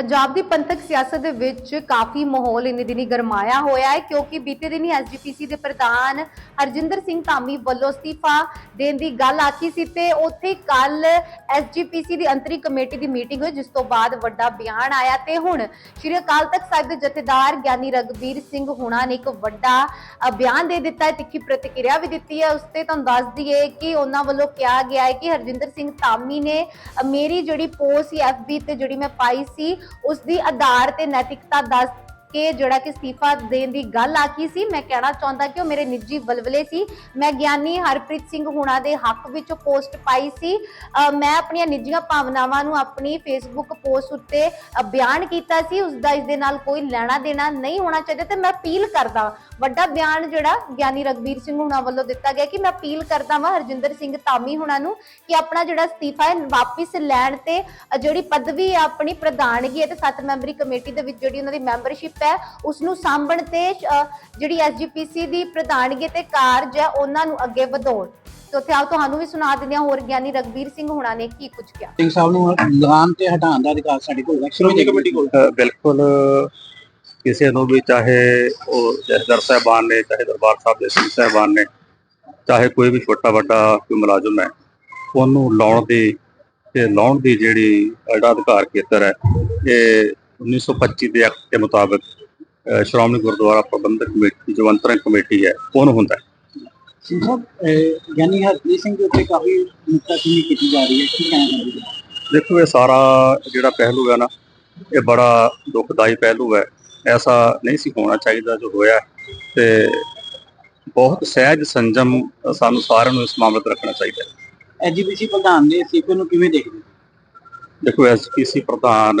ਪੰਜਾਬ ਦੀ ਪੰਥਕ ਸਿਆਸਤ ਦੇ ਵਿੱਚ ਕਾਫੀ ਮਾਹੌਲ ਇੰਨੇ ਦਿਨੀ ਗਰਮਾਇਆ ਹੋਇਆ ਹੈ, ਕਿਉਂਕਿ ਬੀਤੇ ਦਿਨੀ ਐਸਜੀਪੀਸੀ ਦੇ ਪ੍ਰਧਾਨ ਹਰਜਿੰਦਰ ਸਿੰਘ ਧਾਮੀ ਵੱਲੋਂ ਅਸਤੀਫਾ ਦੇਣ ਦੀ ਗੱਲ ਆਖੀ ਸੀ ਤੇ ਉੱਥੇ ਕੱਲ ਐਸਜੀਪੀਸੀ ਦੀ ਅੰਤਰੀ ਕਮੇਟੀ ਦੀ ਮੀਟਿੰਗ ਹੋਈ, ਜਿਸ ਤੋਂ ਬਾਅਦ ਵੱਡਾ ਬਿਆਨ ਆਇਆ ਤੇ ਹੁਣ ਸ਼੍ਰੀ ਅਕਾਲ ਤਖਤ ਸਾਹਿਬ ਦੇ ਜਥੇਦਾਰ ਗਿਆਨੀ ਰਗਬੀਰ ਸਿੰਘ ਹੁਣਾ ਨੇ ਇੱਕ ਵੱਡਾ ਬਿਆਨ ਦੇ ਦਿੱਤਾ ਹੈ, ਤਿੱਖੀ ਪ੍ਰਤੀਕਿਰਿਆ ਵੀ ਦਿੱਤੀ ਹੈ। ਉਸ ਤੇ ਤੁਹਾਨੂੰ ਦੱਸ ਦਈਏ ਕਿ ਉਹਨਾਂ ਵੱਲੋਂ ਕਿਹਾ ਗਿਆ ਹੈ ਕਿ ਹਰਜਿੰਦਰ ਸਿੰਘ ਧਾਮੀ ਨੇ ਮੇਰੀ ਜਿਹੜੀ ਪੋਸਟ ਸੀ ਐਫਬੀ ਤੇ ਜਿਹੜੀ ਮੈਂ ਪਾਈ ਸੀ ਉਸ ਦੀ ਆਧਾਰ ਤੇ ਨੈਤਿਕਤਾ ਦਾ ਕੇ ਜਿਹੜਾ ਕਿ ਅਸਤੀਫਾ ਦੇਣ ਦੀ ਗੱਲ ਆਖੀ ਸੀ? ਮੈਂ ਕਹਿਣਾ ਚਾਹੁੰਦਾ ਕਿ ਉਹ ਮੇਰੇ ਨਿੱਜੀ ਬਲਵਲੇ ਸੀ। ਮੈਂ ਗਿਆਨੀ ਹਰਪ੍ਰੀਤ ਸਿੰਘ ਹੁਣਾ ਦੇ ਹੱਕ ਵਿੱਚ ਪੋਸਟ ਪਾਈ ਸੀ। ਮੈਂ ਆਪਣੀਆਂ ਨਿੱਜੀਆਂ ਭਾਵਨਾਵਾਂ ਨੂੰ ਆਪਣੀ ਫੇਸਬੁੱਕ ਪੋਸਟ ਉੱਤੇ ਬਿਆਨ ਕੀਤਾ ਸੀ। ਉਸ ਦਾ ਇਸ ਦੇ ਨਾਲ ਕੋਈ ਲੈਣਾ ਦੇਣਾ ਨਹੀਂ ਹੋਣਾ ਚਾਹੀਦਾ ਤੇ ਮੈਂ ਅਪੀਲ ਕਰਦਾ ਵਾਂ। ਵੱਡਾ ਬਿਆਨ ਜਿਹੜਾ ਗਿਆਨੀ ਰਗਬੀਰ ਸਿੰਘ ਹੁਣਾ ਵੱਲੋਂ ਦਿੱਤਾ ਗਿਆ ਕਿ ਮੈਂ ਅਪੀਲ ਕਰਦਾ ਵਾਂ ਹਰਜਿੰਦਰ ਸਿੰਘ ਧਾਮੀ ਹੁਣਾ ਨੂੰ ਕਿ ਆਪਣਾ ਜਿਹੜਾ ਅਸਤੀਫਾ ਹੈ ਵਾਪਿਸ ਲੈਣ ਤੇ ਜਿਹੜੀ ਪਦਵੀ ਹੈ ਆਪਣੀ ਪ੍ਰਧਾਨਗੀ ਹੈ ਤੇ ਸੱਤ ਮੈਂਬਰੀ ਕਮੇਟੀ ਦੇ ਵਿੱਚ ਜਿਹੜੀ ਉਹਨਾਂ ਦੀ ਮੈਂਬਰਸ਼ਿਪ ਹੈ ਉਸ ਨੂੰ ਸਾਂਭਣ ਤੇ ਜਿਹੜੀ ਐਸਜੀਪੀਸੀ ਦੀ ਪ੍ਰਧਾਨਗੀ ਤੇ ਕਾਰਜ ਹੈ ਉਹਨਾਂ ਨੂੰ ਅੱਗੇ ਵਧਾਉਣ। ਤੇ ਉੱਥੇ ਆਓ ਤੁਹਾਨੂੰ ਵੀ ਸੁਣਾ ਦਿੰਦੇ ਹਾਂ ਹੋਰ ਗਿਆਨੀ ਰਗਬੀਰ ਸਿੰਘ ਹੁਣਾ ਨੇ ਕੀ ਕੁਝ ਕਿਹਾ। ਸਿੰਘ ਸਾਹਿਬ ਨੂੰ ਲਗਾਨ ਤੇ ਹਟਾਉਣ ਦਾ ਅਧਿਕਾਰ ਸਾਡੇ ਕੋਲ ਹੈ ਸ਼੍ਰੋਮਣੀ ਕਮੇਟੀ ਕੋਲ। ਬਿਲਕੁਲ ਕਿਸੇ ਨੂੰ ਵੀ ਚਾਹੇ ਉਹ ਜਥੇਦਾਰ ਸਾਹਿਬਾਨ ਨੇ ਚਾਹੇ ਦਰਬਾਰ ਸਾਹਿਬ ਦੇ ਸਿੰਘ ਸਾਹਿਬਾਨ ਨੇ ਚਾਹੇ ਕੋਈ ਵੀ ਛੋਟਾ ਵੱਡਾ ਕੋਈ ਮੁਲਾਜ਼ਮ ਹੈ ਉਹਨੂੰ ਲਾਉਣ ਦੀ ਤੇ ਲਾਉਣ ਦੀ ਜਿਹੜੀ ਜਿਹੜਾ ਅਧਿਕਾਰ ਖੇਤਰ ਹੈ ਇਹ 1925 ਦੇ ਐਕਟ ਦੇ ਮੁਤਾਬਕ ਸ਼੍ਰੋਮਣੀ ਗੁਰਦੁਆਰਾ ਪ੍ਰਬੰਧਕ ਕਮੇਟੀ ਜੋ ਅੰਤਰੰਗ ਕਮੇਟੀ ਹੈ ਉਹਨੂੰ ਹੁੰਦਾ ਹੈ ਸਿੰਘ ਸਾਹਿਬ ਅਹ, ਗਿਆਨੀ ਹਰਪ੍ਰੀਤ ਸਿੰਘ ਦੇ ਉੱਤੇ ਕਾਫੀ ਨੁਕਤਾਚੀਨੀ ਕੀਤੀ ਜਾ ਰਹੀ ਹੈ ਕੀ ਕਹਿਣਾ ਚਾਹੁੰਦੇ ਹੋ ਦੇਖੋ ਇਹ ਸਾਰਾ ਜਿਹੜਾ ਪਹਿਲੂ ਹੈ ਨਾ ਇਹ ਬੜਾ ਦੁਖਦਾਈ ਪਹਿਲੂ ਹੈ ਐਸਾ ਨਹੀਂ ਸੀ ਹੋਣਾ ਚਾਹੀਦਾ ਜੋ ਹੋਇਆ। ਤੇ ਬਹੁਤ ਸਹਿਜ ਸੰਜਮ ਸਾਨੂੰ ਸਾਰਿਆਂ ਨੂੰ ਇਸ ਮਾਮਲੇ ਤੇ ਰੱਖਣਾ ਚਾਹੀਦਾ ਹੈ ਐਜੀਪੀਸੀ ਪ੍ਰਧਾਨ ਦੇ ਅਸਤੀਫੇ ਨੂੰ ਕਿਵੇਂ ਦੇਖਦੇ? ਦੇਖੋ ਐਸਪੀਸੀ ਪ੍ਰਧਾਨ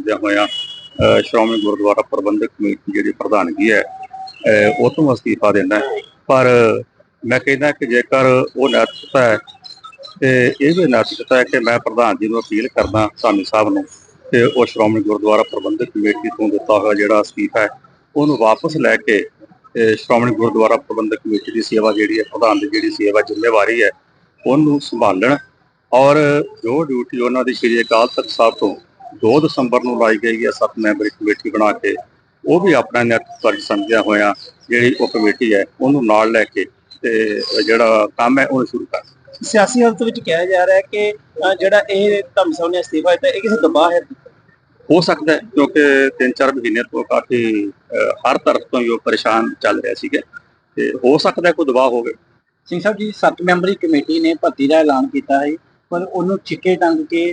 ਕਬੂਲਦਿਆਂ ਹੋਇਆਂ ਸ਼੍ਰੋਮਣੀ ਗੁਰਦੁਆਰਾ ਪ੍ਰਬੰਧਕ ਕਮੇਟੀ ਜਿਹੜੀ ਪ੍ਰਧਾਨਗੀ ਹੈ ਅਹ, ਉਹ ਤੋਂ ਅਸਤੀਫਾ ਦੇਣਾ ਪਰ ਮੈਂ ਕਹਿੰਦਾ ਕਿ ਜੇਕਰ ਉਹ ਨੈਤਿਕਤਾ ਹੈ ਤੇ ਇਹ ਵੀ ਨੈਤਿਕਤਾ ਹੈ ਕਿ ਮੈਂ ਪ੍ਰਧਾਨ ਜੀ ਨੂੰ ਅਪੀਲ ਕਰਦਾ ਧਾਮੀ ਸਾਹਿਬ ਨੂੰ ਕਿ ਉਹ ਸ਼੍ਰੋਮਣੀ ਗੁਰਦੁਆਰਾ ਪ੍ਰਬੰਧਕ ਕਮੇਟੀ ਤੋਂ ਦਿੱਤਾ ਹੋਇਆ ਜਿਹੜਾ ਅਸਤੀਫਾ ਹੈ ਉਹਨੂੰ ਵਾਪਸ ਲੈ ਕੇ ਸ਼੍ਰੋਮਣੀ ਗੁਰਦੁਆਰਾ ਪ੍ਰਬੰਧਕ ਕਮੇਟੀ ਦੀ ਸੇਵਾ ਜਿਹੜੀ ਹੈ ਪ੍ਰਧਾਨ ਦੀ ਜਿਹੜੀ ਸੇਵਾ ਜ਼ਿੰਮੇਵਾਰੀ ਹੈ ਉਹਨੂੰ ਸੰਭਾਲਣ। ਔਰ ਜੋ ਡਿਊਟੀ ਉਹਨਾਂ ਦੀ ਸ਼੍ਰੀ ਅਕਾਲ ਤਖਤ ਸਾਹਿਬ ਤੋਂ 2 ਦਸੰਬਰ ਨੂੰ ਲਾਈ ਗਈ ਹੈ ਸੱਤ ਮੈਂਬਰੀ ਕਮੇਟੀ ਬਣਾ ਕੇ। ਉਹ ਵੀ ਆਪਣਾ ਨੈਤਿਕ ਫਰਜ਼ ਸਮਝਿਆ ਹੋਇਆ ਜਿਹੜੀ ਉਹ ਕਮੇਟੀ ਹੈ ਉਹਨੂੰ ਨਾਲ ਲੈ ਕੇ ਤੇ ਜਿਹੜਾ ਕੰਮ ਹੈ ਉਹਨੂੰ ਸ਼ੁਰੂ ਕਰ ਸਿਆਸੀ ਹਾਲਤ ਵਿੱਚ ਕਿਹਾ ਜਾ ਰਿਹਾ ਹੈ ਕਿ ਜਿਹੜਾ ਇਹ ਧਰਮ ਸਾਹਿਬ ਨੇ ਅਸਤੀਫਾ ਦਿੱਤਾ ਇਹ ਕਿਸੇ ਦਬਾਅ ਹੈ। ਹੋ ਸਕਦਾ ਹੈ ਕਿਉਂਕਿ 3-4 ਮਹੀਨੇ ਤੋਂ ਕਾਫੀ ਹਰ ਤਰਫ ਤੋਂ ਹੀ ਉਹ ਪਰੇਸ਼ਾਨ ਚੱਲ ਰਿਹਾ ਸੀਗਾ। ਤੇ ਹੋ ਸਕਦਾ ਹੈ ਕੋਈ ਦਬਾਅ ਹੋਵੇ। ਸਿੰਘ ਸਾਹਿਬ ਜੀ ਸੱਤ ਮੈਂਬਰੀ ਕਮੇਟੀ ਨੇ ਭਰਤੀ ਦਾ ਐਲਾਨ ਕੀਤਾ ਹੈ ਪਰ ਉਹਨੂੰ ਛਿੱਕੇ ਟੰਗ ਕੇ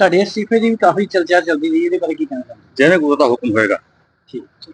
ਤੁਹਾਡੇ ਅਸਤੀਫੇ ਦੀ ਵੀ ਕਾਫੀ ਚਰਚਾ ਚੱਲਦੀ ਰਹੀ ਇਹਦੇ ਬਾਰੇ ਕੀ ਕਹਿਣਾ ਚਾਹੁੰਦੇ ਜਿਵੇਂ ਗੁਰੂ ਦਾ ਹੁਕਮ ਹੋਏਗਾ। ਠੀਕ।